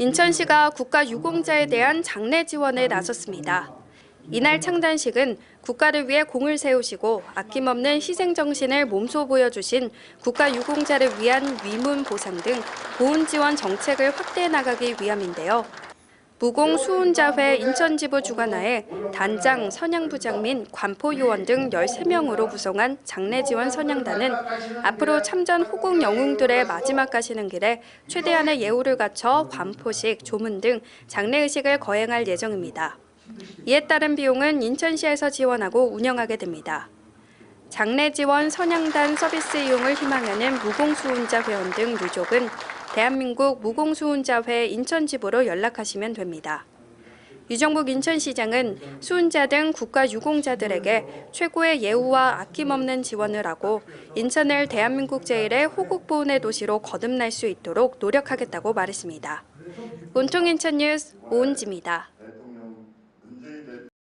인천시가 국가유공자에 대한 장례 지원에 나섰습니다. 이날 창단식은 국가를 위해 공을 세우시고 아낌없는 희생 정신을 몸소 보여주신 국가유공자를 위한 위문 보상 등 보훈 지원 정책을 확대해 나가기 위함인데요. 무공 수훈자회 인천지부 주관하에 단장, 선양부장 및 관포 요원 등 13명으로 구성한 장례 지원 선양단은 앞으로 참전 호국 영웅들의 마지막 가시는 길에 최대한의 예우를 갖춰 관포식, 조문 등 장례 의식을 거행할 예정입니다. 이에 따른 비용은 인천시에서 지원하고 운영하게 됩니다. 장례 지원 선양단 서비스 이용을 희망하는 무공수훈자 회원 등 유족은 대한민국 무공수훈자회 인천지부로 연락하시면 됩니다. 유정복 인천시장은 수훈자 등 국가 유공자들에게 최고의 예우와 아낌없는 지원을 하고 인천을 대한민국 제1의 호국보훈의 도시로 거듭날 수 있도록 노력하겠다고 말했습니다. 온통 인천 뉴스 오은지입니다.